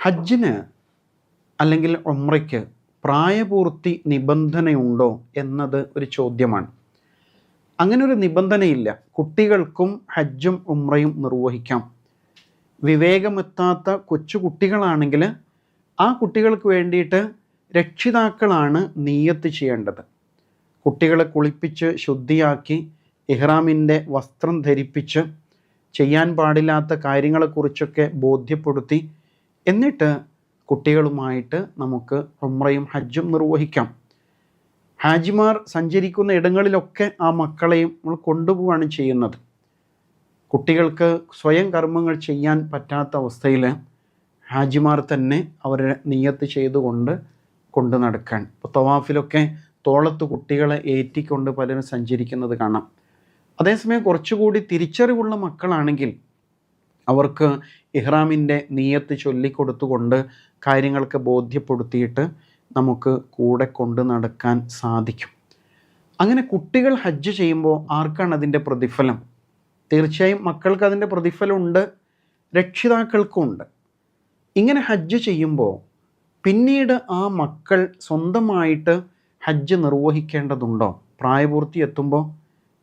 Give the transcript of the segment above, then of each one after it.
ഹജ്ജിന് അല്ലെങ്കിൽ ഒമ്രയ്ക്ക് പ്രായപൂർത്തി നിബന്ധനയുണ്ടോ എന്നത് ഒരു ചോദ്യമാണ്. അങ്ങനെ ഒരു നിബന്ധനയില്ല. കുട്ടികൾക്കും ഹജ്ജും ഉമ്രയും നിർവഹിക്കാം. വിവേകമെത്താത്ത കൊച്ചു കുട്ടികളാണെങ്കിൽ ആ കുട്ടികൾക്ക് വേണ്ടിയിട്ട് രക്ഷിതാക്കളാണ് നീയത്ത് ചെയ്യേണ്ടത്. കുട്ടികളെ കുളിപ്പിച്ച് ശുദ്ധിയാക്കി ഇഹ്റാമിന്റെ വസ്ത്രം ധരിപ്പിച്ച് ചെയ്യാൻ പാടില്ലാത്ത കാര്യങ്ങളെക്കുറിച്ചൊക്കെ ബോധ്യപ്പെടുത്തി എന്നിട്ട് കുട്ടികളുമായിട്ട് നമുക്ക് ഉമ്രയും ഹജ്ജും നിർവഹിക്കാം. ഹാജിമാർ സഞ്ചരിക്കുന്ന ഇടങ്ങളിലൊക്കെ ആ മക്കളെയും നമ്മൾ കൊണ്ടുപോവുകയാണ് ചെയ്യുന്നത്. കുട്ടികൾക്ക് സ്വയം കർമ്മങ്ങൾ ചെയ്യാൻ പറ്റാത്ത അവസ്ഥയിൽ ഹാജിമാർ തന്നെ അവരെ നിയത്ത് ചെയ്തുകൊണ്ട് കൊണ്ടു നടക്കാൻ. ഇപ്പോൾ തവാഫിലൊക്കെ തോളത്ത് കുട്ടികളെ ഏറ്റിക്കൊണ്ട് പലരും സഞ്ചരിക്കുന്നത് കാണാം. അതേസമയം കുറച്ചുകൂടി തിരിച്ചറിവുള്ള മക്കളാണെങ്കിൽ അവർക്ക് ഇഹ്റാമിന്റെ നീയത്ത് ചൊല്ലിക്കൊടുത്തുകൊണ്ട് കാര്യങ്ങൾക്ക് ബോധ്യപ്പെടുത്തിയിട്ട് നമുക്ക് കൂടെ കൊണ്ട് നടക്കാൻ സാധിക്കും. അങ്ങനെ കുട്ടികൾ ഹജ്ജ് ചെയ്യുമ്പോൾ ആർക്കാണ് അതിന്റെ പ്രതിഫലം? തീർച്ചയായും മക്കൾക്ക് അതിന്റെ പ്രതിഫലമുണ്ട് രക്ഷിതാക്കൾക്കും ഉണ്ട് ഇങ്ങനെ ഹജ്ജ് ചെയ്യുമ്പോൾ പിന്നീട് ആ മക്കൾ സ്വന്തമായിട്ട് ഹജ്ജ് നിർവഹിക്കേണ്ടതുണ്ടോ? പ്രായപൂർത്തി എത്തുമ്പോൾ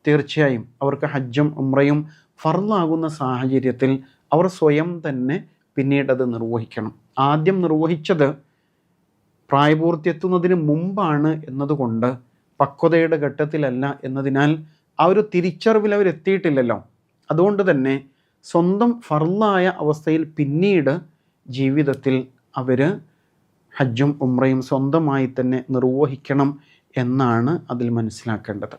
തീർച്ചയായും അവർക്ക് ഹജ്ജും ഉമ്രയും ഫർലാകുന്ന സാഹചര്യത്തിൽ അവർ സ്വയം തന്നെ പിന്നീട് അത് നിർവഹിക്കണം. ആദ്യം നിർവഹിച്ചത് പ്രായപൂർത്തി എത്തുന്നതിന് മുമ്പാണ് എന്നതുകൊണ്ട് പക്വതയുടെ ഘട്ടത്തിലല്ല എന്നതിനാൽ ആ ഒരു തിരിച്ചറിവിൽ അവരെത്തിയിട്ടില്ലല്ലോ അതുകൊണ്ട് തന്നെ സ്വന്തം ഫർലായ അവസ്ഥയിൽ പിന്നീട് ജീവിതത്തിൽ അവർ ഹജ്ജും ഉമ്രയും സ്വന്തമായി തന്നെ നിർവഹിക്കണം എന്നാണ് അതിൽ മനസ്സിലാക്കേണ്ടത്.